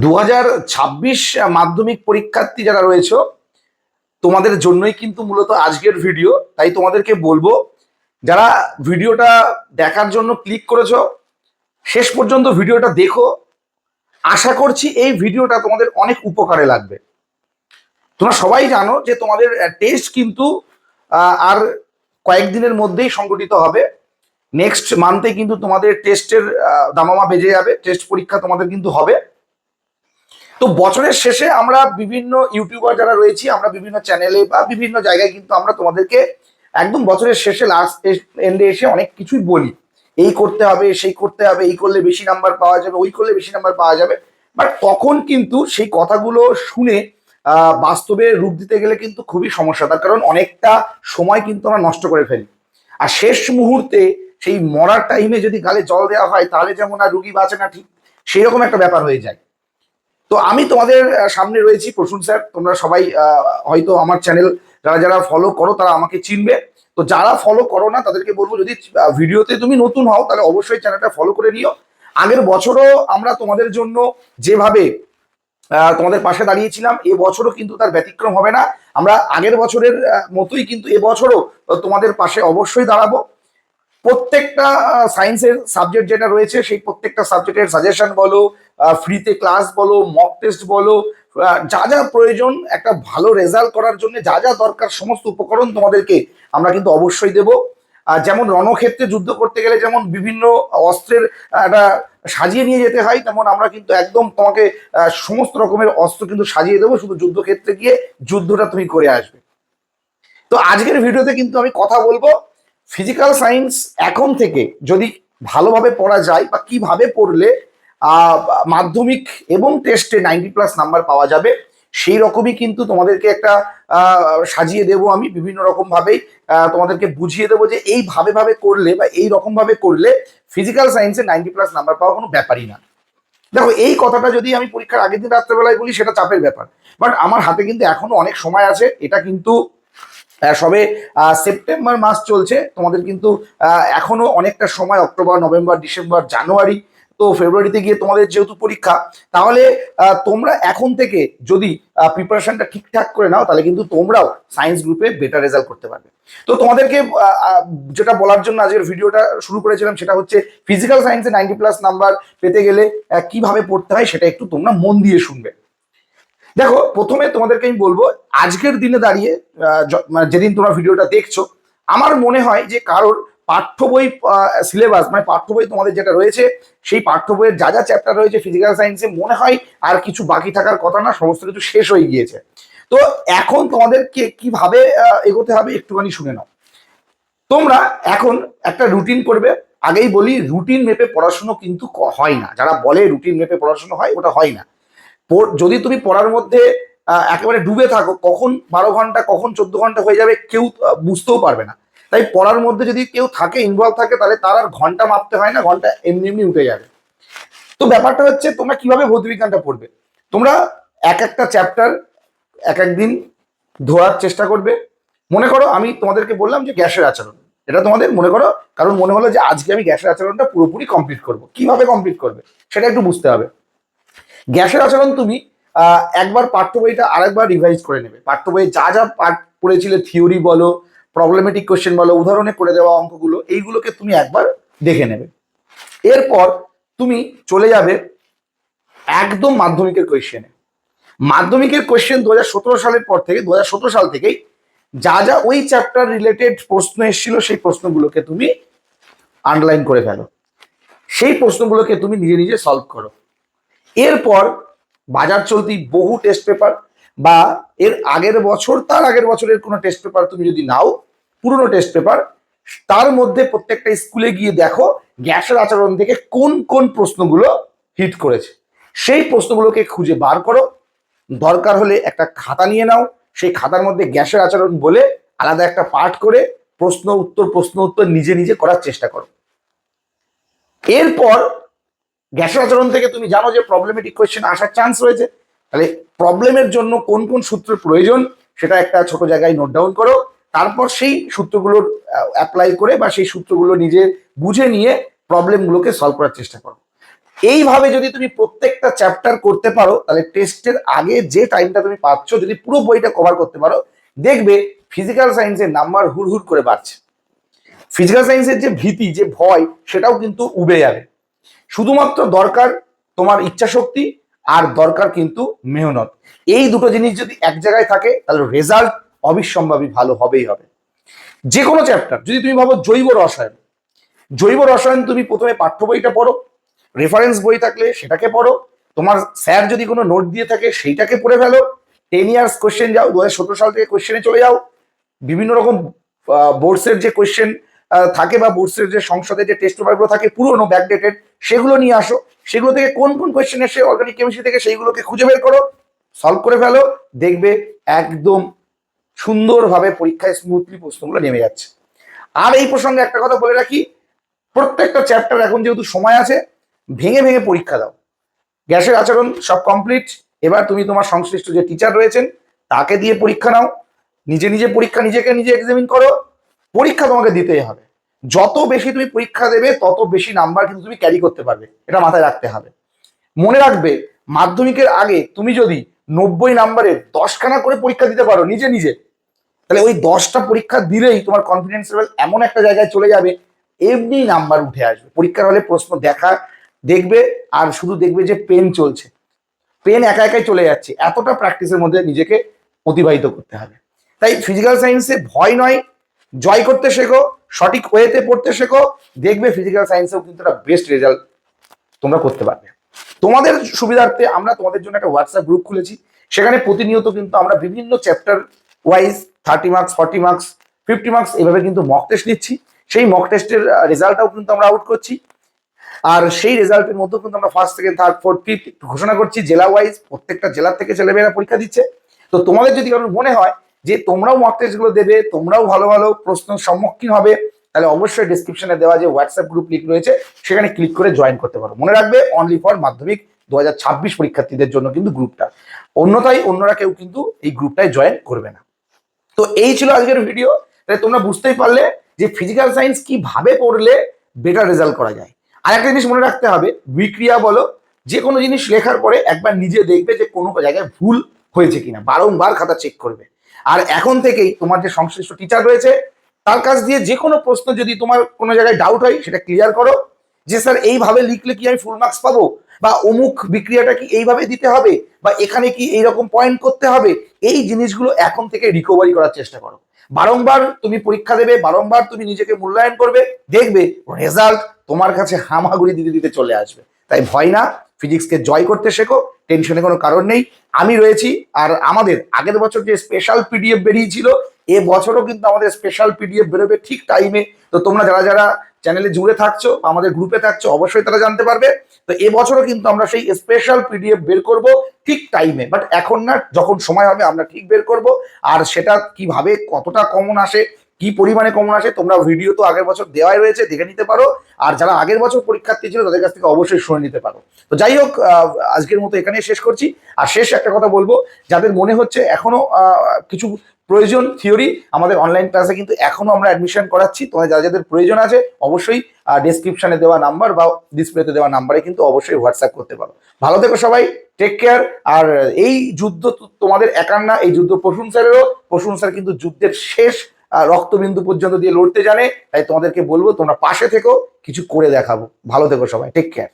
দু মাধ্যমিক পরীক্ষার্থী যারা রয়েছে, তোমাদের জন্যই কিন্তু মূলত আজকের ভিডিও। তাই তোমাদেরকে বলব, যারা ভিডিওটা দেখার জন্য ক্লিক করেছ, শেষ পর্যন্ত ভিডিওটা দেখো। আশা করছি এই ভিডিওটা তোমাদের অনেক উপকারে লাগবে। তোমরা সবাই জানো যে তোমাদের টেস্ট কিন্তু আর কয়েকদিনের মধ্যেই সংগঠিত হবে। নেক্সট মান্থে কিন্তু তোমাদের টেস্টের দামামা বেজে যাবে। টেস্ট পরীক্ষা তোমাদের কিন্তু হবে। তো বছরের শেষে আমরা বিভিন্ন ইউটিউবার যারা রয়েছি, আমরা বিভিন্ন চ্যানেলে বা বিভিন্ন জায়গায় কিন্তু আমরা তোমাদেরকে একদম বছরের শেষে লাস্ট এন্ডে এসে অনেক কিছুই বলি। এই করতে হবে, সেই করতে হবে, এই করলে বেশি নাম্বার পাওয়া যাবে, ওই করলে বেশি নাম্বার পাওয়া যাবে। বাট তখন কিন্তু সেই কথাগুলো শুনে বাস্তবে রূপ দিতে গেলে কিন্তু খুবই সমস্যা। তার কারণ অনেকটা সময় কিন্তু আমরা নষ্ট করে ফেলি। আর শেষ মুহূর্তে সেই মরার টাইমে যদি গালে জল দেওয়া হয়, তাহলে যেমন আর রুগী বাঁচে না ঠিক সেই রকম একটা ব্যাপার হয়ে যায়। তো আমি তোমাদের সামনে রয়েছি, প্রসূন স্যার, তোমরা সবাই হয়তো আমার চ্যানেল যারা যারা ফলো করো তারা আমাকে চিনবে। তো যারা ফলো করো না, তাদেরকে বলব যদি ভিডিওতে তুমি নতুন হও, তাহলে অবশ্যই চ্যানেলটা ফলো করে নিও। আগের বছরও আমরা তোমাদের জন্য যেভাবে তোমাদের পাশে দাঁড়িয়েছিলাম, এ বছরও কিন্তু তার ব্যতিক্রম হবে না। আমরা আগের বছরের মতোই কিন্তু এবছরও তোমাদের পাশে অবশ্যই দাঁড়াবো। প্রত্যেকটা সায়েন্সের সাবজেক্ট যেটা রয়েছে, সেই প্রত্যেকটা সাবজেক্টের সাজেশন বলো ফ্রিতে ক্লাস বলো মক টেস্ট বলো যা যা প্রয়োজন, একটা ভালো রেজাল্ট করার জন্য যা যা দরকার, সমস্ত উপকরণ তোমাদেরকে আমরা কিন্তু অবশ্যই দেব। যেমন রণক্ষেত্রে যুদ্ধ করতে গেলে যেমন বিভিন্ন অস্ত্রের একটা সাজিয়ে নিয়ে যেতে হয়, তেমন আমরা কিন্তু একদম তোমাকে সমস্ত রকমের অস্ত্র কিন্তু সাজিয়ে দেবো, শুধু যুদ্ধক্ষেত্রে গিয়ে যুদ্ধটা তুমি করে আসবে। তো আজকের ভিডিওতে কিন্তু আমি কথা বলব ফিজিক্যাল সায়েন্স এখন থেকে যদি ভালোভাবে পড়া যায় বা কীভাবে পড়লে মাধ্যমিক এবং টেস্টে নাইনটি প্লাস নাম্বার পাওয়া যাবে, সেই রকমই কিন্তু তোমাদেরকে একটা সাজিয়ে দেবো আমি বিভিন্ন রকম ভাবেই। তোমাদেরকে বুঝিয়ে দেবো যে এইভাবে ভাবে করলে বা এই রকম ভাবে করলে ফিজিক্যাল সায়েন্সে নাইনটি প্লাস নাম্বার পাওয়া কোনো ব্যাপারই না। দেখো, এই কথাটা যদি আমি পরীক্ষার আগের দিন রাত্রেবেলায় বলি সেটা চাপের ব্যাপার। বাট আমার হাতে কিন্তু এখনও অনেক সময় আছে, এটা কিন্তু সবে সেপ্টেম্বর মাস চলছে। তোমাদের কিন্তু আহ, এখনও অনেকটা সময় অক্টোবর নভেম্বর ডিসেম্বর জানুয়ারি তো ফেব্রুয়ারিতে গিয়ে তোমাদের যেহেতু পরীক্ষা তাহলে তোমরা এখন থেকে যদি প্রিপারেশনটা ঠিকঠাক করে নাও তাহলে কিন্তু তোমরাও সায়েন্স গ্রুপে বেটার রেজাল্ট করতে পারবে। তো তোমাদেরকে যেটা বলার জন্য আজকের ভিডিওটা শুরু করেছিলাম সেটা হচ্ছে ফিজিক্যাল সায়েন্সে নাইনটি প্লাস নাম্বার পেতে গেলে কীভাবে পড়তে হয় সেটা একটু তোমরা মন দিয়ে শুনবে। দেখো, প্রথমে তোমাদেরকে আমি বলব, আজকের দিনে দাঁড়িয়ে মানে যেদিন তোমরা ভিডিওটা দেখছ, আমার মনে হয় যে কারোর পাঠ্য বই সিলেবাস মানে পাঠ্য বই তোমাদের যেটা রয়েছে, সেই পাঠ্য বইয়ের যা যা চ্যাপ্টার রয়েছে ফিজিক্যাল সায়েন্সে মনে হয় আর কিছু বাকি থাকার কথা না, সমস্ত কিছু শেষ হয়ে গিয়েছে। তো এখন তোমাদেরকে কীভাবে এগোতে হবে একটুখানি শুনে নাও। তোমরা এখন একটা রুটিন করবে, আগেই বলি রুটিন মেপে পড়াশুনো কিন্তু হয় না। যারা বলে রুটিন মেপে পড়াশুনো হয়, ওটা হয় না। যদি তুমি পড়ার মধ্যে একেবারে ডুবে থাকো, কখন বারো ঘণ্টা, কখন চোদ্দ ঘণ্টা হয়ে যাবে কেউ বুঝতেও পারবে না। তাই পড়ার মধ্যে যদি কেউ থাকে ইনভলভ থাকে, তাহলে তার আর ঘণ্টা মাপতে হয় না, ঘণ্টা এমনি এমনি উঠে যাবে। তো ব্যাপারটা হচ্ছে, তোমরা কীভাবে ভৌতবিজ্ঞানটা পড়বে? তোমরা এক একটা চ্যাপ্টার এক এক দিন ধোয়ার চেষ্টা করবে। মনে করো, আমি তোমাদেরকে বললাম যে গ্যাসের আচরণ। এটা তোমাদের মনে করো, কারণ মনে হলো যে আজকে আমি গ্যাসের আচরণটা পুরোপুরি কমপ্লিট করব। কীভাবে কমপ্লিট করবে, সেটা একটু বুঝতে হবে। গ্যাসের আচরণ তুমি একবার পাঠ্য বইটা আরেকবার রিভাইজ করে নেবে। পাঠ্য বইয়ে যা যা পাঠ পড়েছিলে থিওরি বলো প্রবলেমেটিক কোয়েশ্চেন বলো, উদাহরণে করে দেওয়া অঙ্কগুলো, এইগুলোকে তুমি একবার দেখে নেবে। এরপর তুমি চলে যাবে একদম মাধ্যমিকের কোয়েশ্চেনে মাধ্যমিকের কোয়েশ্চেন দু হাজার সতেরো সালের পর থেকে দু হাজার সতেরো সাল থেকেই যা যা ওই চ্যাপ্টার রিলেটেড প্রশ্ন এসেছিল, সেই প্রশ্নগুলোকে তুমি আন্ডারলাইন করে ফেলো। সেই প্রশ্নগুলোকে তুমি নিজে নিজে সলভ করো। এরপর বাজার চলতি বহু টেস্ট পেপার বা এর আগের বছর, তার আগের বছরের কোনো টেস্ট পেপার তুমি যদি নাও, পুরনো টেস্ট পেপার তার মধ্যে প্রত্যেকটা স্কুলে গিয়ে দেখো গ্যাসের আচরণ থেকে কোন কোন প্রশ্নগুলো হিট করেছে। সেই প্রশ্নগুলোকে খুঁজে বার করো। দরকার হলে একটা খাতা নিয়ে নাও। সেই খাতার মধ্যে গ্যাসের আচরণ বলে আলাদা একটা পাঠ করে প্রশ্ন, উত্তর প্রশ্ন, উত্তর নিজে নিজে করার চেষ্টা করো। এরপর গ্যাসের আচরণ থেকে তুমি জানো যে প্রবলেমেটিক কোয়েশ্চেন আসার চান্স রয়েছে। তাহলে প্রবলেমের জন্য কোন কোন সূত্রের প্রয়োজন সেটা একটা ছোট জায়গায় নোট ডাউন করো। তারপর সেই সূত্রগুলোর অ্যাপ্লাই করে বা সেই সূত্রগুলো নিজে বুঝে নিয়ে প্রবলেমগুলোকে সলভ করার চেষ্টা করো। এইভাবে যদি তুমি প্রত্যেকটা চ্যাপ্টার করতে পারো, তাহলে টেস্টের আগে যে টাইমটা তুমি পাচ্ছ, যদি পুরো বইটা কভার করতে পারো, দেখবে ফিজিক্যাল সায়েন্সের নাম্বার হুড় হুড় করে বাড়ছে। ফিজিক্যাল সায়েন্সের যে ভীতি, যে ভয়, সেটাও কিন্তু উবে যাবে। শুধুমাত্র দরকার তোমার ইচ্ছা শক্তি আর দরকার কিন্তু মেহনত। এই দুটো জিনিস যদি এক জায়গায় থাকে, তাহলে রেজাল্ট অবিসম্ভাবী ভালো হবেই হবে। যে কোনো চ্যাপ্টার যদি তুমি ভাবো জৈব রসায়ন জৈব রসায়ন তুমি প্রথমে পাঠ্য বইটা পড়ো রেফারেন্স বই থাকলে সেটাকে পড়ো, তোমার স্যার যদি কোনো নোট দিয়ে থাকে সেইটাকে পড়ে ফেলো টেন ইয়ার্স কোয়েশ্চেন যাও দু হাজার সতেরো সাল থেকে কোয়েশ্চেনে চলে যাও, বিভিন্ন রকম বোর্ডসের যে কোয়েশ্চেন থাকে বা বোর্ডসের যে সংসদের যে টেস্ট পেপারগুলো থাকে, পুরনো ব্যাকডেটেড সেগুলো নিয়ে আসো। সেগুলো থেকে কোন কোন কোয়েশ্চেন এসে অর্গানিক কেমিস্ট্রি থেকে সেইগুলোকে খুঁজে বের করো সলভ করে ফেলো, দেখবে একদম সুন্দরভাবে পরীক্ষায় স্মুথলি প্রশ্নগুলো নেমে যাচ্ছে। আর এই প্রসঙ্গে একটা কথা বলে রাখি, প্রত্যেকটা চ্যাপ্টার এখন যেহেতু সময় আছে, ভেঙে ভেঙে পরীক্ষা দাও। গ্যাসের আচরণ সব কমপ্লিট এবার তুমি তোমার সংশ্লিষ্ট যে টিচার রয়েছেন, তাকে দিয়ে পরীক্ষা নাও। নিজে নিজে পরীক্ষা নিজেকে নিজে এক্সামিন করো। পরীক্ষা তোমাকে দিতেই হবে। যত বেশি তুমি পরীক্ষা দেবে, তত বেশি নাম্বার কিন্তু তুমি ক্যারি করতে পারবে। এটা মাথায় রাখতে হবে। মনে রাখবে, মাধ্যমিকের আগে তুমি যদি নব্বই নাম্বারের দশখানা করে পরীক্ষা দিতে পারো নিজে নিজে, তাহলে ওই দশটা পরীক্ষা দিলেই তোমার কনফিডেন্স লেভেল এমন একটা জায়গায় চলে যাবে এমনি নাম্বার উঠে আসবে। পরীক্ষার হলে প্রশ্ন দেখা, দেখবে, আর শুধু দেখবে যে পেন চলছে। পেন একা একাই চলে যাচ্ছে। এতটা প্র্যাকটিসের মধ্যে নিজেকে অতিবাহিত করতে হবে। তাই ফিজিক্যাল সায়েন্সে ভয় নয় জয় করতে শেখো, সঠিক ওয়েতে পড়তে শেখো, দেখবে ফিজিক্যাল সায়েন্সেও কিন্তু একটা বেস্ট রেজাল্ট তোমরা করতে পারবে। তোমাদের সুবিধার্থে আমরা তোমাদের জন্য একটা হোয়াটসঅ্যাপ গ্রুপ খুলেছি, সেখানে প্রতিনিয়ত কিন্তু আমরা বিভিন্ন chapter wise thirty marks forty marks fifty marks এভাবে কিন্তু মক টেস্ট নিচ্ছি। সেই মক টেস্টের রেজাল্টটাও কিন্তু আমরা আউট করছি। আর সেই রেজাল্টের মধ্যেও কিন্তু আমরা first second third fourth fifth ঘোষণা করছি, জেলা ওয়াইজ প্রত্যেকটা জেলা থেকে ছেলেমেয়েরা পরীক্ষা দিচ্ছে। তো তোমাদের যদি কারোর মনে হয় যে তোমরাও মক টেস্টগুলো দেবে, তোমরাও ভালো ভালো প্রশ্নের সম্মুখীন হবে, তাহলে অবশ্যই ডিসক্রিপশনে দেওয়া যে হোয়াটসঅ্যাপ গ্রুপ লিঙ্ক রয়েছে, সেখানে ক্লিক করে জয়েন করতে পারো। মনে রাখবে অনলি ফর মাধ্যমিক দু পরীক্ষার্থীদের জন্য কিন্তু গ্রুপটা অন্যথায় অন্যরা কেউ কিন্তু এই গ্রুপটায় জয়েন করবে না। তো এই ছিল আজকের ভিডিও তাহলে তোমরা বুঝতেই পারলে যে ফিজিক্যাল সায়েন্স কীভাবে পড়লে বেটার রেজাল্ট করা যায়। আর একটা জিনিস মনে রাখতে হবে, বিক্রিয়া বলো যে কোনো জিনিস লেখার পরে একবার নিজে দেখবে যে কোনো জায়গায় ভুল হয়েছে কিনা? বারংবার খাতা চেক করবে। আর এখন থেকেই তোমার যে সংশ্লিষ্ট টিচার রয়েছে, তার কাছ দিয়ে যে কোনো প্রশ্ন যদি তোমার কোনো জায়গায় ডাউট হয়, সেটা ক্লিয়ার করো। যে স্যার, এইভাবে লিখলে কি আমি ফুল মার্কস পাবো? বা অমুক বিক্রিয়াটা কি এইভাবে দিতে হবে? বা এখানে কি এইরকম পয়েন্ট করতে হবে? এই জিনিসগুলো এখন থেকে রিকভারি করার চেষ্টা করো। বারংবার তুমি পরীক্ষা দেবে, বারংবার তুমি নিজেকে মূল্যায়ন করবে, দেখবে রেজাল্ট তোমার কাছে হামাগুড়ি দিতে দিতে চলে আসবে। তাই ভয় না ফিজিক্সকে জয় করতে শেখো, টেনশনে কোনো কারণ নেই। আমি রয়েছি আর আমাদের আগের বছর যে স্পেশাল পিডিএফ বেরিয়েছিল, এ বছরও কিন্তু আমাদের স্পেশাল পিডিএফ বেরোবে ঠিক টাইমে তো তোমরা যারা যারা চ্যানেলে জুড়ে থাকছো আমাদের গ্রুপে থাকছো, অবশ্যই তারা জানতে পারবে। তো এবছরও কিন্তু আমরা সেই স্পেশাল পিডিএফ বের করব ঠিক টাইমে বাট এখন না, যখন সময় হবে আমরা ঠিক বের করব। আর সেটা কীভাবে, কতটা কমন আসে কি পরিমাণে কমন আসে তোমরা ভিডিও তো আগের বছর দেওয়াই রয়েছে, দেখে নিতে পারো। আর যারা আগের বছর পরীক্ষার্থী ছিল, তাদের কাছ থেকে অবশ্যই শুনে নিতে পারো। তো যাই হোক আজকের মতো এখানে শেষ করছি। আর শেষ একটা কথা বলব, যাদের মনে হচ্ছে এখনও কিছু প্রয়োজন থিওরি আমাদের অনলাইন ক্লাসে কিন্তু এখনও আমরা অ্যাডমিশন করাচ্ছি। তোমাদের যারা যাদের প্রয়োজন আছে, অবশ্যই ডেসক্রিপশনে দেওয়া নাম্বার বা ডিসপ্লেতে দেওয়া নাম্বারে কিন্তু অবশ্যই হোয়াটসঅ্যাপ করতে পারো। ভালো থেকো সবাই টেক কেয়ার আর এই যুদ্ধ তোমাদের একার না, এই যুদ্ধ প্রসূন স্যারেরও। প্রসূন স্যার কিন্তু যুদ্ধের শেষ রক্তবিন্দু পর্যন্ত দিয়ে লড়তে জানে, তাই তোমাদেরকে বলব তোমরা পাশে থেকো, কিছু করে দেখাবো। ভালো থেকো সবাই টেক কেয়ার